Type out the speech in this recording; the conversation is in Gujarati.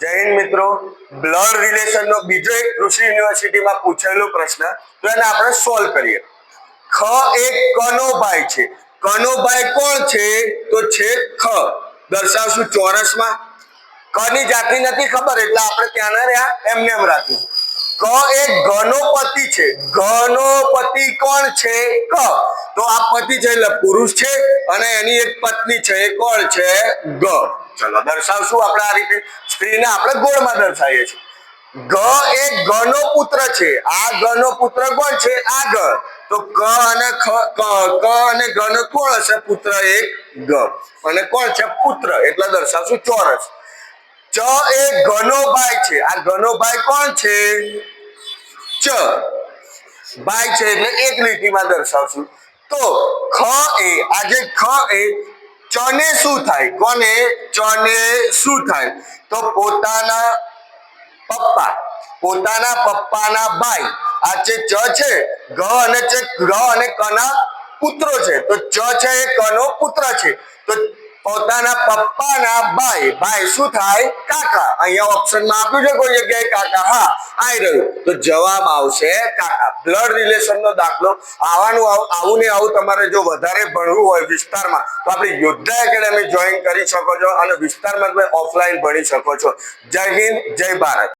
જય હિન્દ મિત્રો. બ્લડ રિલેશનનો બીજો એક કૃષિ યુનિવર્સિટીમાં પૂછેલો પ્રશ્ન, તો એને આપણે સોલ્વ કરીએ. ખ એક કનો ભાઈ છે. કનો ભાઈ કોણ છે? તો છે ખ. દર્શાવશું ચોરસમાં. કની જાતિ નથી ખબર, એટલે આપણે ત્યાં ના રહ્યા એમને એમ રાખીશું. ક એક ઘનો પતિ છે. ઘનો પતિ કોણ છે? ક. તો આ પતિ છે, એટલે પુરુષ છે, અને એની એક પત્ની છે, એ કોણ છે? ગ. ચલો દર્શાવશું આપણે આ રીતે સ્ત્રીને આપણે ગોળમાં દર્શાવીએ છીએ. ગ એક ગનો પુત્ર છે. આ ગનો પુત્ર કોણ છે? આ ગ તો ક અને ખ, ક ક અને ગ નો કોણ હશે? પુત્ર એક ગ. અને કોણ છે? પુત્ર. એટલે દર્શાવશું ચોરસ. ચ એ ઘનો ભાઈ છે. આ ઘનો ભાઈ કોણ છે? ચ. ભાઈ છે એટલે એક લીટીમાં દર્શાવશું. તો ખ એ આજે ખ એ ચને શું થાય? કોને? ચને શું થાય? તો પોતાના પપ્પા, પોતાના પપ્પાના ભાઈ આ જે ચ છે, ગ અને ચ ગ અને કના પુત્રો છે, તો ચ છે એ કનો પુત્ર છે. તો પોતાના પપ્પાના ભાઈ. ભાઈ શું થાય? કાકા. અહીંયા ઓપ્શનમાં આપ્યું છે, કોઈ જગ્યાએ કાકા. હા આવી રહ્યું. તો જવાબ આવશે કાકા. બ્લડ રિલેશનનો દાખલો. આવાનું આવ- આવું ને આવું તમારે જો વધારે ભણવું હોય વિસ્તારમાં, તો આપણે યોદ્ધા એકેડેમી જોઈન કરી શકો છો અને વિસ્તારમાં તમે ઓફલાઈન ભણી શકો છો. જય હિન્દ, જય ભારત.